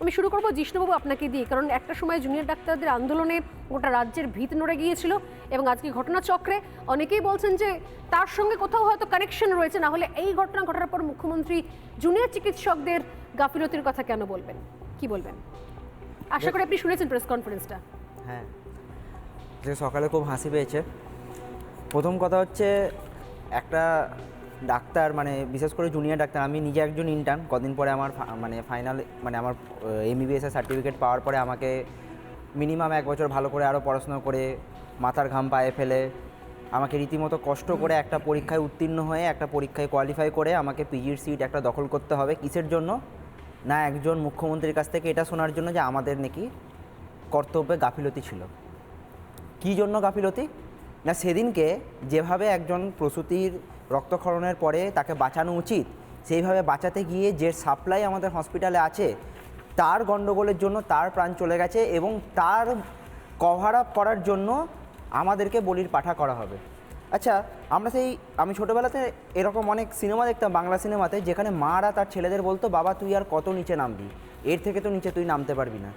আমি শুরু করব জিষ্ণুবাবু আপনাকে দিয়ে কারণ একটা সময় জুনিয়র ডাক্তারদের আন্দোলনে গোটা রাজ্যের ভিত নড়ে গিয়েছিল এবং আজকে ঘটনাচক্রে অনেকেই বলছেন যে তার সঙ্গে কোথাও হয়তো কানেকশন রয়েছে না হলে এই ঘটনা ঘটার পর মুখ্যমন্ত্রী জুনিয়র চিকিৎসকদের গাফিলতির কথা কেন বলবেন? কি বলবেন? আশা করি আপনি শুনেছেন প্রেস কনফারেন্সটা হ্যাঁ যে সকালে খুব হাসি পেয়েছে। প্রথম কথা হচ্ছে একটা ডাক্তার মানে বিশেষ করে জুনিয়র ডাক্তার, আমি নিজে একজন ইন্টার্ন কদিন পরে আমার মানে ফাইনাল মানে আমার এমবিবিএস এর সার্টিফিকেট পাওয়ার পরে আমাকে মিনিমাম এক বছর ভালো করে আরও পড়াশোনা করে মাথার ঘাম পায়ে ফেলে, আমাকে রীতিমতো কষ্ট করে একটা পরীক্ষায় উত্তীর্ণ হয়ে, একটা পরীক্ষায় কোয়ালিফাই করে আমাকে পিজির সিট একটা দখল করতে হবে। কিসের জন্য? না, একজন মুখ্যমন্ত্রীর কাছ থেকে এটা শোনার জন্য যে আমাদের নাকি কর্তব্যে গাফিলতি ছিল। কী জন্য গাফিলতি? না, সেদিনকে যেভাবে একজন প্রসূতির রক্তক্ষরণের পরে তাকে বাঁচানো উচিত। সেইভাবে বাঁচাতে গিয়ে যে সাপ্লাই আমাদের হসপিটালে আছে, তার গণ্ডগোলের জন্য তার প্রাণ চলে গেছে এবং তার কভার আপ করার জন্য আমাদেরকে বলির পাঠা করা হবে। আচ্ছা আমরা সেই, আমি ছোটোবেলাতে এরকম অনেক সিনেমা দেখতাম, বাংলা সিনেমাতে যেখানে মারা তার ছেলেদের বলতো, বাবা, তুই আর কত নিচে নামবি? এর থেকে তো নিচে তুই নামতে পারবি না।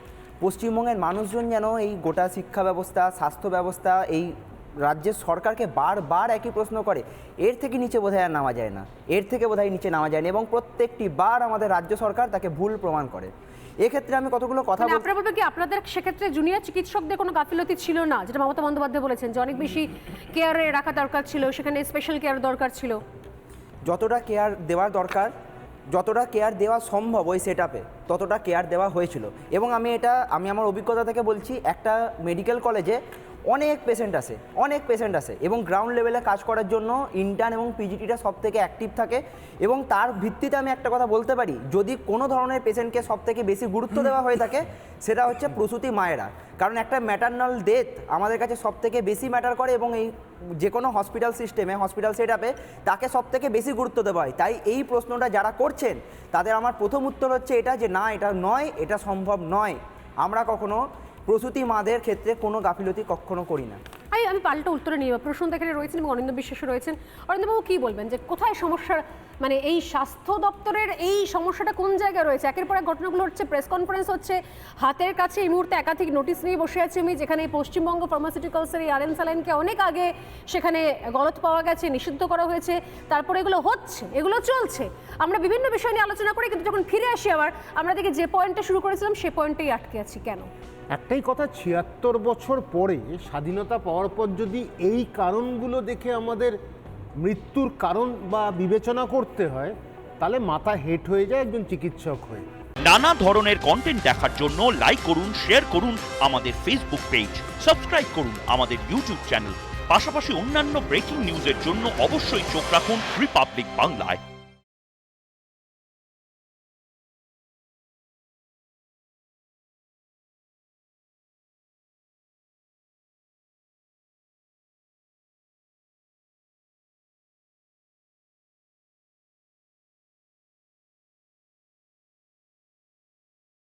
পশ্চিমবঙ্গের মানুষজন যেন এই গোটা শিক্ষা ব্যবস্থা, স্বাস্থ্য ব্যবস্থা, এই রাজ্যের সরকারকে বারবার একই প্রশ্ন করে এর থেকে নিচে বোধহয় আর নামা যায় না। এর থেকে বোধহয় নিচে নামা যায় না এবং প্রত্যেকটি বার আমাদের রাজ্য সরকার তাকে ভুল প্রমাণ করে। এক্ষেত্রে আমি কতগুলো কথা মানে বল আপনারা বলবেন কি আপনাদের সেক্ষেত্রে জুনিয়র চিকিৎসকদের কোনো গাফিলতি ছিল না? যেটা মমতা বন্দ্যোপাধ্যায় বলেছেন যে অনেক বেশি কেয়ারে রাখা দরকার ছিল সেখানে স্পেশাল কেয়ার দরকার ছিল। যতটা কেয়ার দেওয়ার দরকার যতটা কেয়ার দেওয়া সম্ভব ওই সেট ততটা কেয়ার দেওয়া হয়েছিল। এবং আমি এটা আমি আমার অভিজ্ঞতা থেকে বলছি একটা মেডিকেল কলেজে অনেক পেশেন্ট আসে, অনেক পেশেন্ট আসে এবং গ্রাউন্ড লেভেলে কাজ করার জন্য ইন্টার্ন এবং পিজিটিটা সব থেকে অ্যাক্টিভ থাকে এবং তার ভিত্তিতে আমি একটা কথা বলতে পারি, যদি কোনো ধরনের পেশেন্টকে সব থেকে বেশি গুরুত্ব দেওয়া হয়ে থাকে, সেটা হচ্ছে প্রসূতি মায়েরা। কারণ একটা ম্যাটার্নাল ডেথ আমাদের কাছে সব থেকে বেশি ম্যাটার করে এবং এই যে কোনো হসপিটাল সিস্টেমে হসপিটাল সেট আপে তাকে সব থেকে বেশি গুরুত্ব দেওয়া হয়। তাই এই প্রশ্নটা যারা করছেন, তাদের আমার প্রথম উত্তর হচ্ছে এটা যে না, এটা নয়, এটা সম্ভব নয়। আমরা কখনো প্রসূতি মাদের ক্ষেত্রে কোনো গাফিলতি কখনো করি না। আমি আমি পাল্টা উত্তরে নিয়ে প্রসূন এখানে রয়েছেন এবং অরিন্দ বিশ্বাসও রয়েছেন। অরিন্দবাবু কি বলবেন যে কোথায় সমস্যা মানে এই স্বাস্থ্য দপ্তরের এই সমস্যাটা কোন জায়গায় রয়েছে? একের পর এক ঘটনাগুলো হচ্ছে, প্রেস কনফারেন্স হচ্ছে, হাতের কাছে এই মুহূর্তে একাধিক নোটিশ নিয়ে বসে আছি আমি, যেখানে পশ্চিমবঙ্গ ফার্মাসিউটিক্যালসের এই আরএন স্যালাইনকে অনেক আগে সেখানে গলত পাওয়া গেছে, নিষিদ্ধ করা হয়েছে, তারপরে এগুলো হচ্ছে, এগুলো চলছে। আমরা বিভিন্ন বিষয় নিয়ে আলোচনা করি, কিন্তু যখন ফিরে আসি আবার, আমরা দেখি যে পয়েন্টটা শুরু করেছিলাম, সে পয়েন্টেই আটকে আছি। কেন? একটাই কথা, ছিয়াত্তর বছর পরে স্বাধীনতা পাওয়ার পর যদি এই কারণগুলো দেখে আমাদের মৃত্যুর কারণ বা বিবেচনা করতে হয়, তাহলে মাথা হেট হয়ে যায় একজন চিকিৎসক হয়ে। নানা ধরনের কন্টেন্ট দেখার জন্য লাইক করুন শেয়ার করুন আমাদের ফেসবুক পেজ সাবস্ক্রাইব করুন আমাদের ইউটিউব চ্যানেল পাশাপাশি অন্যান্য ব্রেকিং নিউজের জন্য অবশ্যই চোখ রাখুন রিপাবলিক বাংলায়